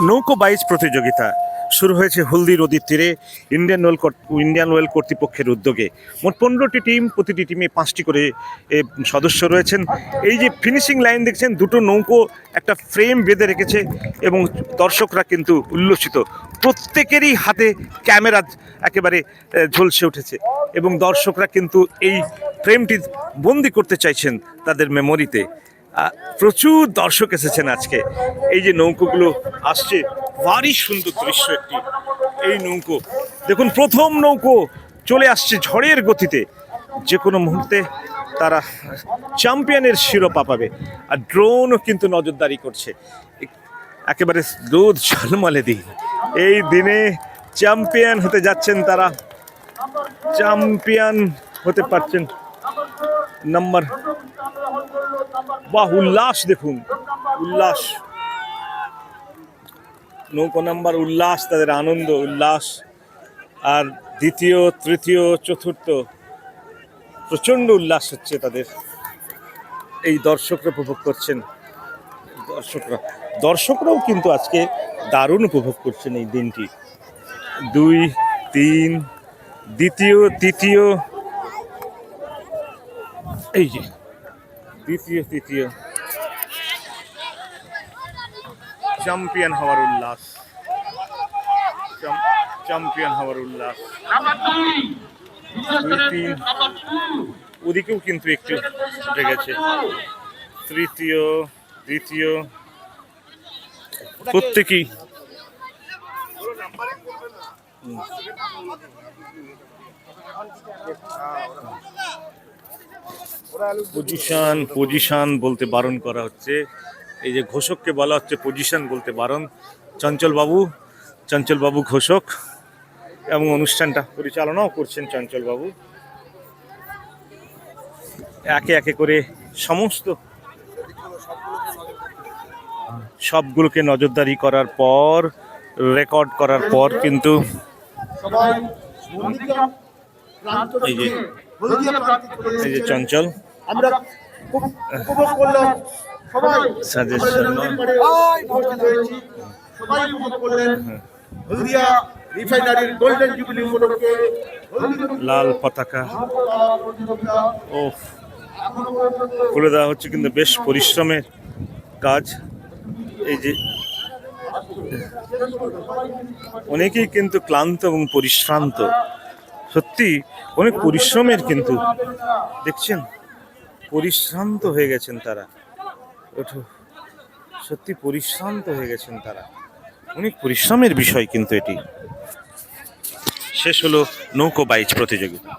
নৌকো বাইচ প্রতিযোগিতা শুরু হয়েছে হলদি নদীর তীরে ইন্ডিয়ান ওয়েল ইন্ডিয়ান ওয়েল কর্তৃপক্ষের উদ্যোগে। মোট পনেরোটি টিম, প্রতিটি টিমে পাঁচটি করে সদস্য রয়েছেন। এই যে ফিনিশিং লাইন দেখছেন, দুটো নৌকো একটা ফ্রেম বেঁধে রেখেছে এবং দর্শকরা কিন্তু উল্লসিত। প্রত্যেকেরই হাতে ক্যামেরা একেবারে ঝলসে উঠেছে এবং দর্শকরা কিন্তু এই ফ্রেমটি বন্দি করতে চাইছেন তাদের মেমোরিতে প্রচুর দর্শক এসেছেন আজকে। এই যে নৌকোগুলো আসছে, ভারী সুন্দর দৃশ্য একটি। এই নৌকো, দেখুন, প্রথম নৌকো চলে আসছে ঝড়ের গতিতে। যে কোনো মুহূর্তে তারা চ্যাম্পিয়নের শিরোপা পাবে। আর ড্রোনও কিন্তু নজরদারি করছে। একেবারে রোদ ঝলমলে দিন। এই দিনে চ্যাম্পিয়ন হতে যাচ্ছেন তারা। চ্যাম্পিয়ন হতে পারছেন নাম্বার বাহ, উল্লাস দেখুন। উল্লাস। নৌকো নাম্বার, উল্লাস, তাদের আনন্দ, উল্লাস। আর দ্বিতীয়, তৃতীয়, চতুর্থ, প্রচণ্ড উল্লাস হচ্ছে তাদের। এই দর্শকরা উপভোগ করছেন। দর্শকরা, দর্শকরাও কিন্তু আজকে দারুণ উপভোগ করছেন এই দিনটি। দুই, তিন, দ্বিতীয়, তৃতীয়। এই যে দ্বিতীয়, তৃতীয়। চ্যাম্পিয়ন হওয়ার উল্লাস। চ্যাম- চ্যাম্পিয়ন হওয়ার উল্লাস। ওদিকেও কিন্তু একটু উঠে গেছে তৃতীয়, দ্বিতীয়। প্রত্যেকেই। পজিশন পজিশন বলতে বারণ করা হচ্ছে। এই যে ঘোষককে বলা হচ্ছে পজিশন বলতে বারণ। চঞ্চল বাবু চঞ্চল বাবু ঘোষক এবং অনুষ্ঠানটা পরিচালনাও করছেন চঞ্চল বাবু। একে একে করে সমস্ত সবগুলোকে নজরদারি করার পর রেকর্ড করার পর কিন্তু এই যে- এই চঞ্চল। আমরা উপভোগ করলাম। সবাই উপস্থিত হয়েছি উপভোগ করলেন। হলদিয়া রিফাইনারির গোল্ডেন জুবিলি উপলক্ষে লাল পতাকা। ও খুলে দেওয়া হচ্ছে কিন্তু বেশ পরিশ্রমের কাজ। এই যে অনেকেই কিন্তু ক্লান্ত এবং পরিশ্রান্ত। সত্যি অনেক পরিশ্রমের কিন্তু, দেখছেন? পরিশ্রান্ত হয়ে গেছেন তারা। ওঠো, সত্যি পরিশ্রান্ত হয়ে গেছেন তারা। অনেক পরিশ্রমের বিষয় কিন্তু এটি। শেষ হলো নৌকো বাইচ প্রতিযোগিতা।